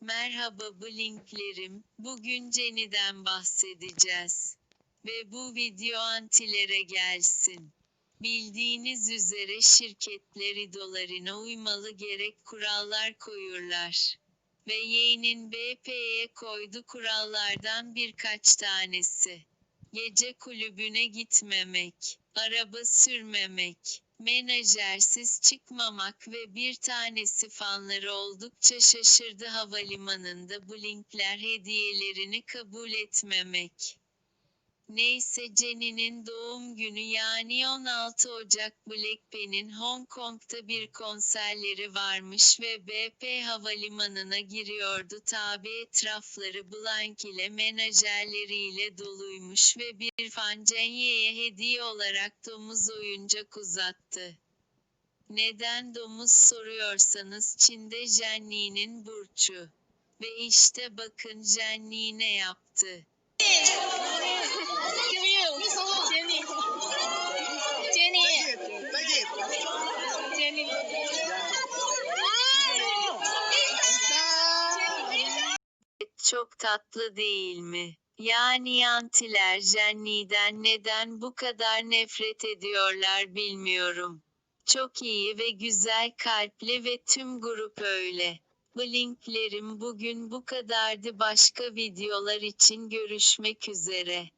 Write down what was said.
Merhaba Blinklerim, bugün Jenny'den bahsedeceğiz. Ve bu video antilere gelsin. Bildiğiniz üzere şirketler idolarına uymalı gerek kurallar koyurlar. Ve yeğenin BP'ye koydu kurallardan birkaç tanesi. Gece kulübüne gitmemek, araba sürmemek, menajersiz çıkmamak ve bir tanesi fanları oldukça şaşırdı havalimanında Blinkler hediyelerini kabul etmemek. Neyse Jenny'nin doğum günü yani 16 Ocak Blackpink'in Hong Kong'ta bir konserleri varmış ve BP havalimanına giriyordu tabi etrafları Blank ile menajerleriyle doluymuş ve bir fan Jenny'ye hediye olarak domuz oyuncak uzattı. Neden domuz soruyorsanız Çin'de Jenny'nin burcu. Ve işte bakın Jenny ne yaptı. Çok tatlı değil mi? Yani antiler Jenny'den neden bu kadar nefret ediyorlar bilmiyorum. Çok iyi ve güzel kalpli ve tüm grup öyle. Blinklerim bugün bu kadardı başka videolar için görüşmek üzere.